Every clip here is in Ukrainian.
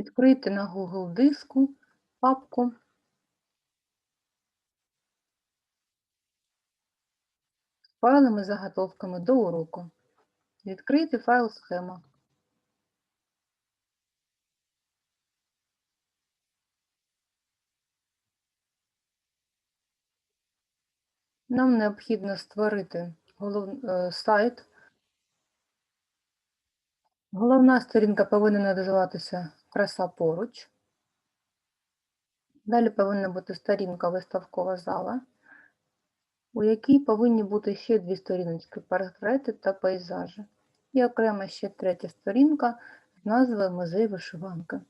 Відкрийте на Google диску папку з файлами заготовками до уроку. Відкрийте файл схема. Нам необхідно створити голов... е, сайт. Головна сторінка повинна називатися Краса поруч. Далі повинна бути сторінка Виставкова зала, у якій повинні бути ще дві сторіночки портрети та пейзажі. І окремо ще третя сторінка з назвою Музей вишиванки.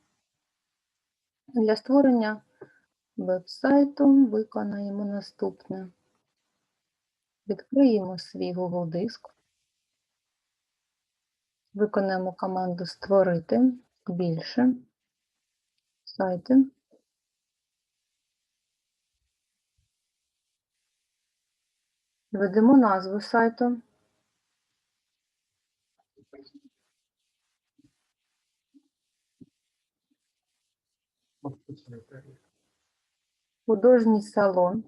Для створення веб-сайту виконаємо наступне. Відкриємо свій Google диск. Виконаємо команду Створити більше сайти. Введемо назву сайту. Художній салон.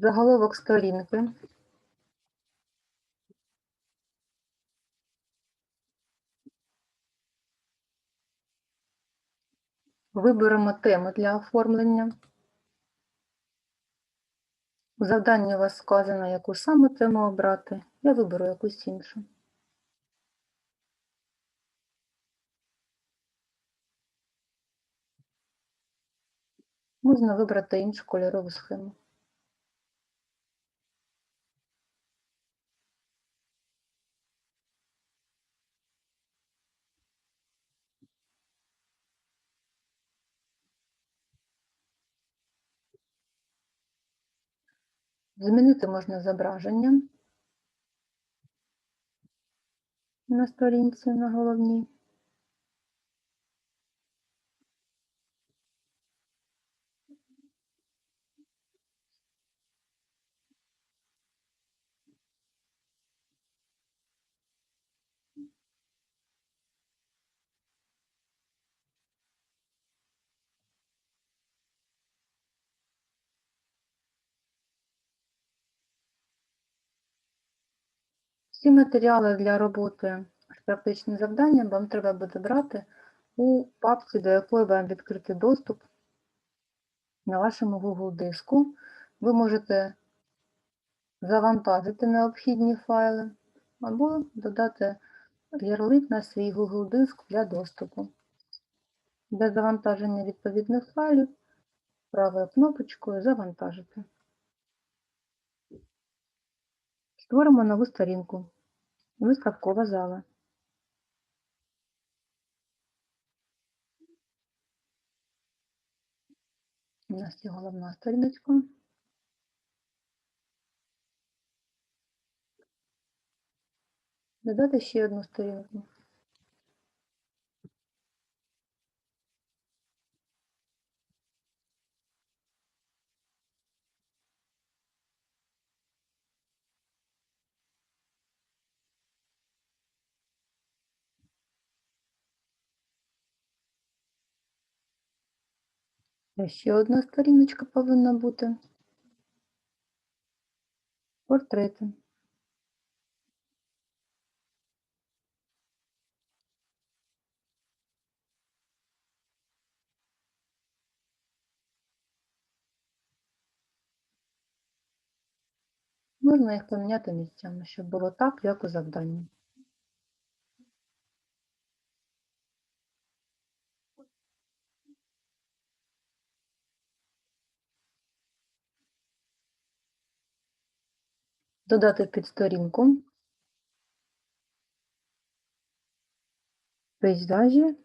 Заголовок сторінки. Виберемо тему для оформлення. У завданні у вас сказано, яку саме тему обрати. Я виберу якусь іншу. Можна вибрати іншу кольорову схему. Змінити можна зображення на сторінці на головній. Всі матеріали для роботи з практичним завданням вам треба буде брати у папці, до якої вам відкритий доступ на вашому Google диску. Ви можете завантажити необхідні файли або додати ярлик на свій Google диск для доступу. Для завантаження відповідних файлів правою кнопочкою Завантажити. Створимо нову сторінку. Виставкова зала. У нас є головна сторіночка. Додати ще одну сторінку. Ще одна сторіночка повинна бути. Портрети. Можна їх поміняти місцями, щоб було так, як у завданні. Додати підсторінку. Пейзажі.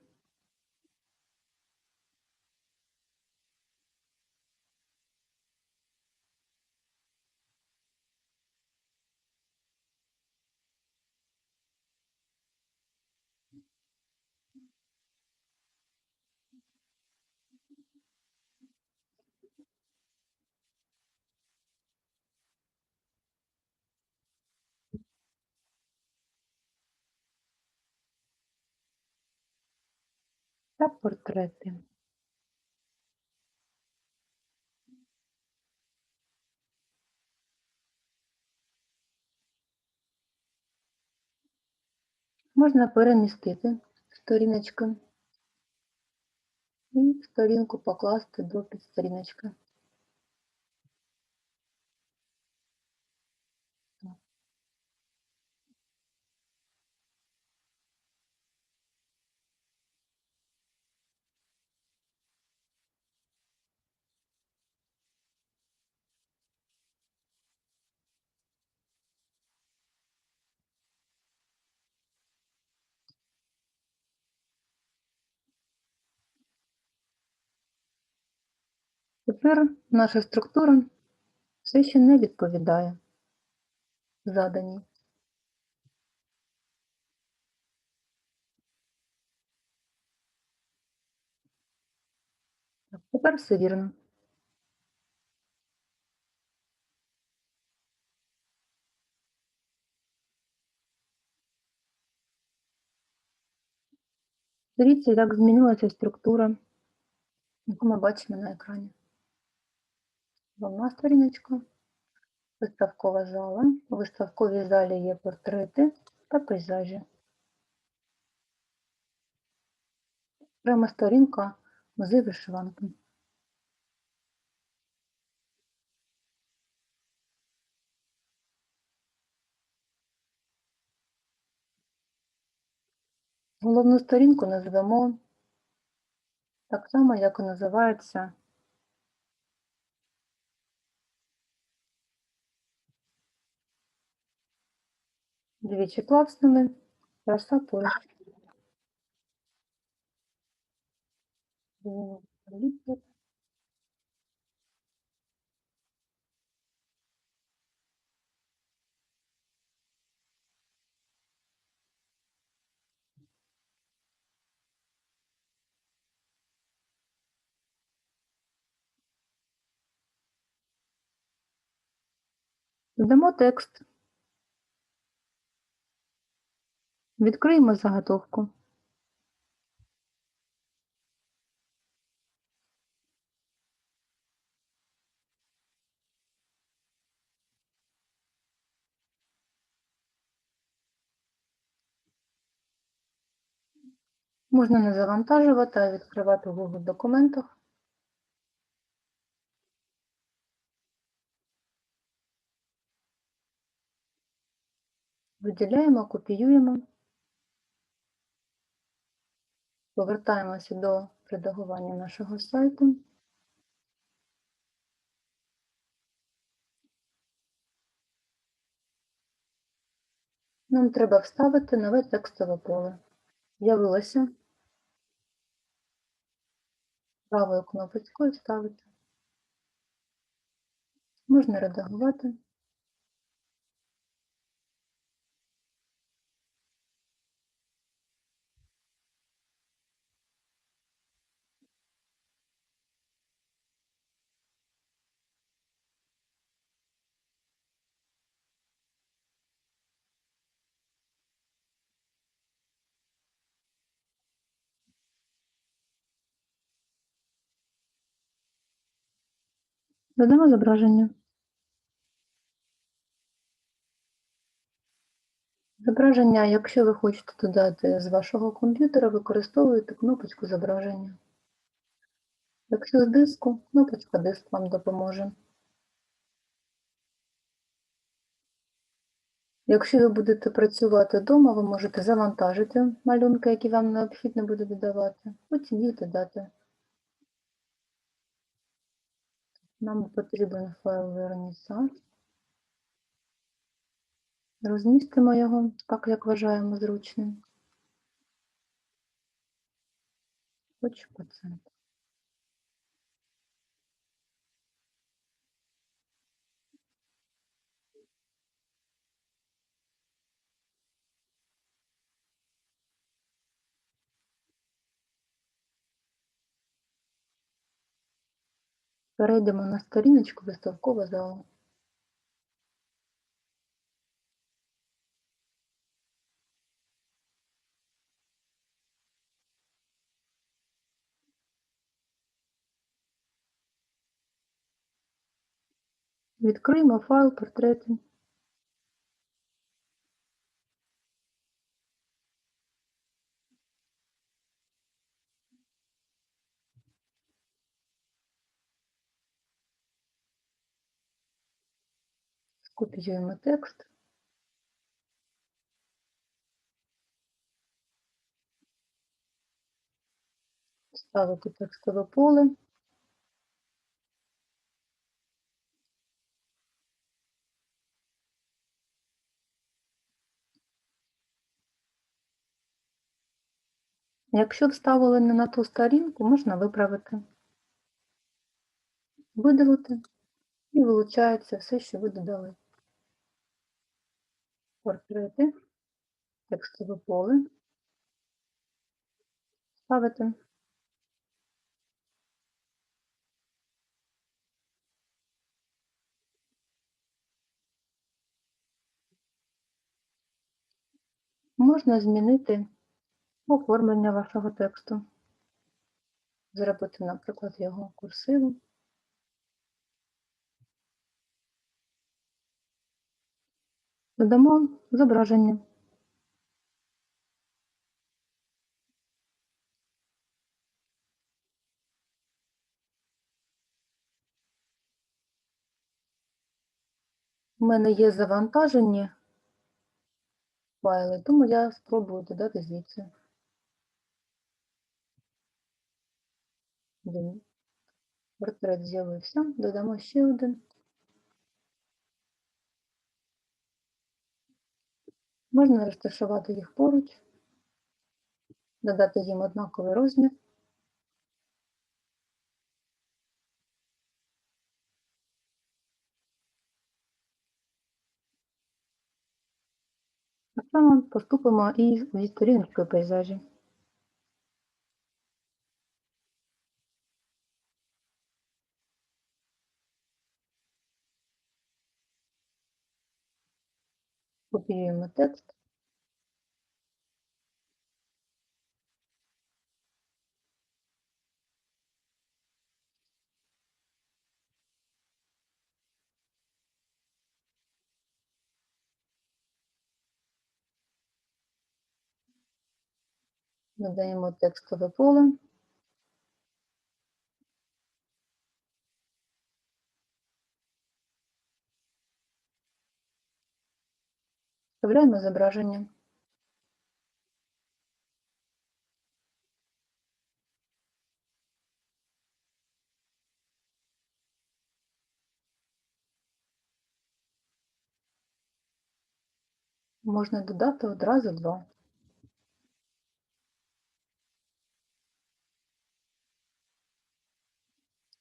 Та портрети. Можна перемістити сторіночку і сторінку покласти до підсторіночки. Тепер наша структура все ще не відповідає заданій. Тепер все вірно. Дивіться, як змінилася структура, яку ми бачимо на екрані. Головна сторіночка, виставкова зала. У виставковій залі є портрети та пейзажі. Пряма сторінка музей вишиванки. Головну сторінку назвемо так само, як і називається двічі класними краса поруч. Додамо текст. Відкриємо заготовку. Можна не завантажувати, а відкривати в Google документах. Виділяємо, копіюємо. Повертаємося до редагування нашого сайту. Нам треба вставити нове текстове поле. З'явилося правою кнопочкою вставити. Можна редагувати. Додамо зображення. Зображення, якщо ви хочете додати з вашого комп'ютера, використовуєте кнопочку зображення. Якщо з диску, кнопочка диск вам допоможе. Якщо ви будете працювати вдома, ви можете завантажити малюнки, які вам необхідно буде додавати, потім їх додати. Нам потрібен файл Вернісаж. Розмістимо його так, як вважаємо зручним. Хоч по Перейдемо на сторіночку виставкова зала. Відкриємо файл портретів. Скопіюємо текст. Ставити текстове поле. Якщо вставили не на ту сторінку, можна виправити, видалити і вилучається все, що ви додали. Портрети, текстове поле, ставити. Можна змінити оформлення вашого тексту. Зробити, наприклад, його курсивом. Додамо зображення. У мене є завантажені файли, тому я спробую додати звідси. Портрет з'явився, додамо ще один. Можна розташувати їх поруч, додати їм однаковий розмір. Так само поступимо і зі сторіночкою пейзажі. Копіюємо текст. Додаємо текстове поле. Вставляємо зображення. Можна додати одразу два.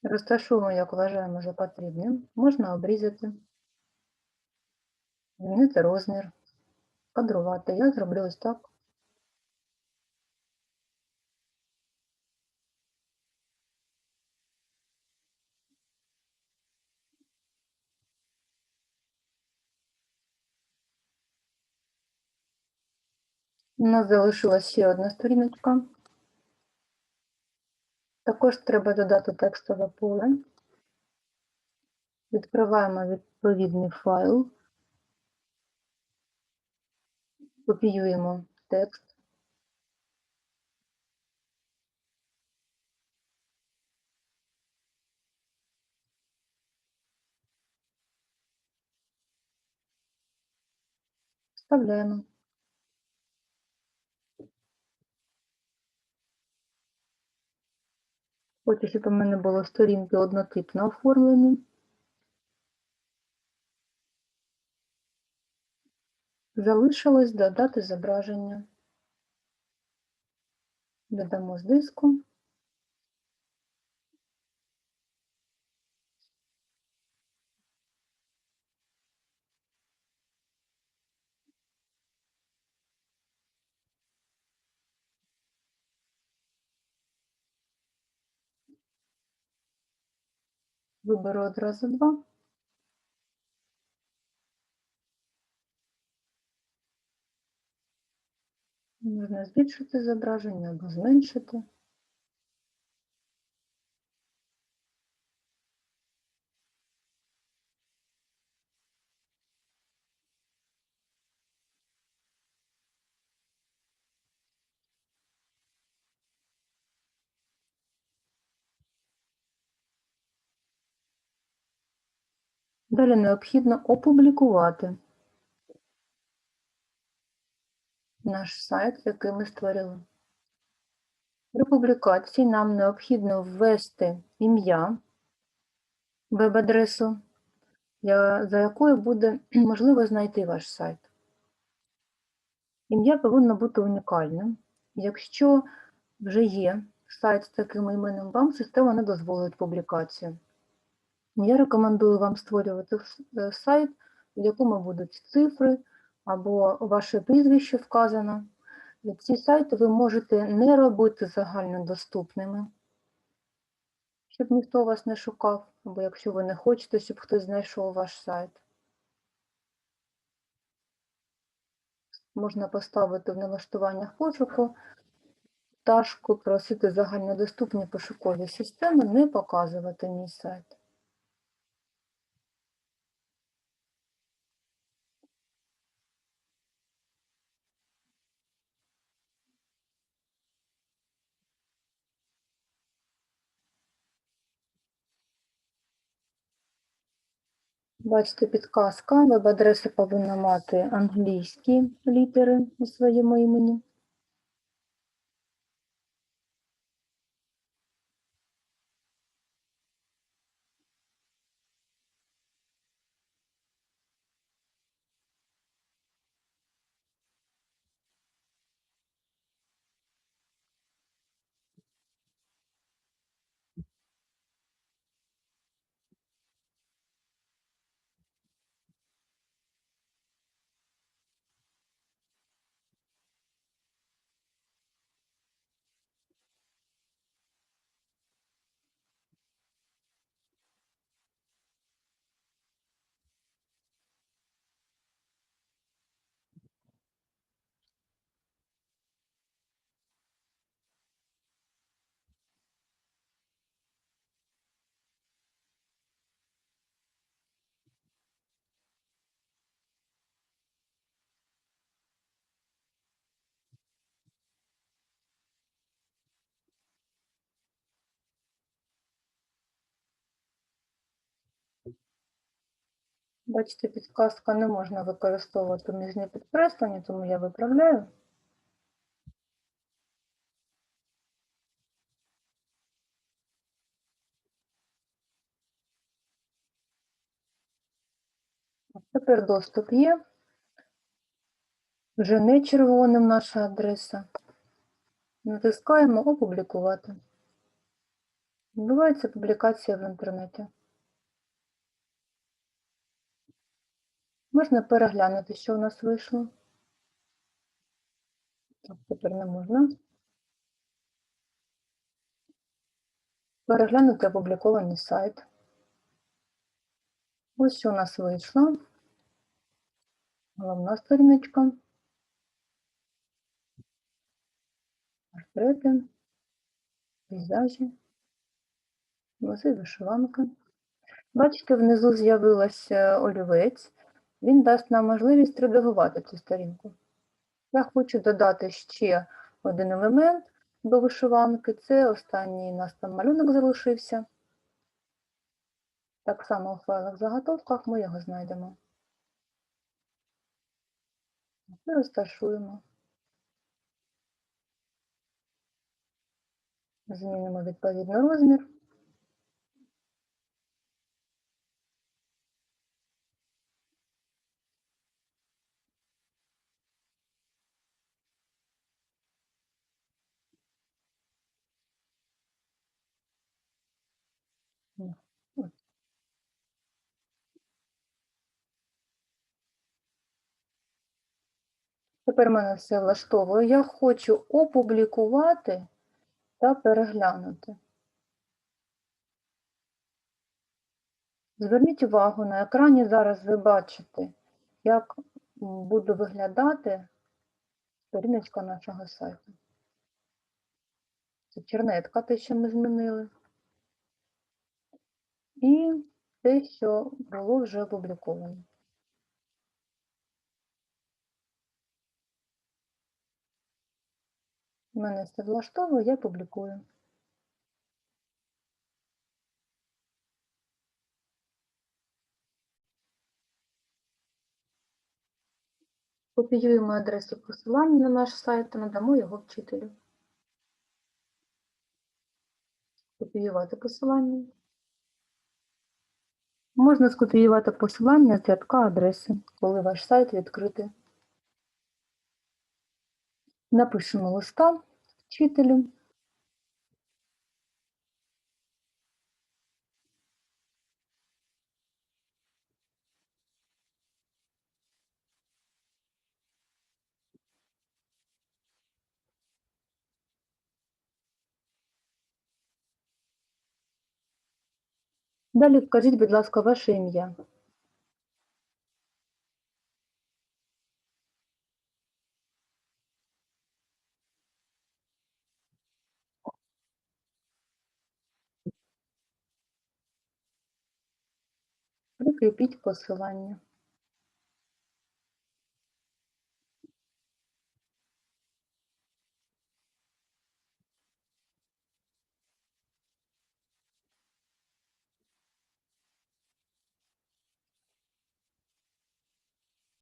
Розташуємо, як вважаємо за потрібним. Можна обрізати, змінити розмір, Кадрувати. Я зроблю ось так. У нас залишилась ще одна сторіночка. Також треба додати текстове поле. Відкриваємо відповідний файл, копіюємо текст. Вставляємо. Хочу, щоб у мене було сторінки однотипно оформлені. Залишилось додати зображення. Додамо з диску. Виберу одразу два. можна збільшити зображення або зменшити. Далі необхідно опублікувати. Наш сайт, який ми створили. При публікації нам необхідно ввести ім'я, веб-адресу, за якою буде можливо знайти ваш сайт. Ім'я повинно бути унікальним. Якщо вже є сайт з таким іменем, вам система не дозволить публікацію. Я рекомендую вам створювати е, сайт, в якому будуть цифри або ваше прізвище вказано. Ці сайти ви можете не робити загальнодоступними, щоб ніхто вас не шукав, або якщо ви не хочете, щоб хтось знайшов ваш сайт. Можна поставити в налаштуваннях пошуку пташку, просити загальнодоступні пошукові системи, не показувати мій сайт. Бачите, підказка. Веб-адреса повинна мати англійські літери у своєму імені. Бачите, підказка не можна використовувати міжні підкреслення, тому я виправляю. Тепер доступ є. Вже не червоним наша адреса. Натискаємо Опублікувати. Відбувається публікація в інтернеті. Можна переглянути, що у нас вийшло. Так, тепер не можна. Переглянути опублікований сайт. Ось що у нас вийшло. Головна сторіночка. Портрети, пейзажі, музей вишиванка. Бачите, внизу з'явилася олівець. Він дасть нам можливість редагувати цю сторінку. Я хочу додати ще один елемент до вишиванки. Це останній у нас там малюнок залишився. Так само у файлах заготовках ми його знайдемо. І розташуємо. Змінимо відповідно розмір. Тепер мене все влаштовує. Я хочу опублікувати та переглянути. Зверніть увагу, на екрані зараз ви бачите, як буде виглядати сторіночка нашого сайту. Це чернетка, те, що ми змінили. І те, що було вже опубліковано. Мене все влаштовує, я публікую. Копіюємо адресу посилання на наш сайт та надамо його вчителю. Копіювати посилання. Можна скопіювати посилання з рядка адреси, коли ваш сайт відкритий. Напишемо листа вчителю. Далі вкажіть, будь ласка, ваше ім'я. Прикріпіть посилання.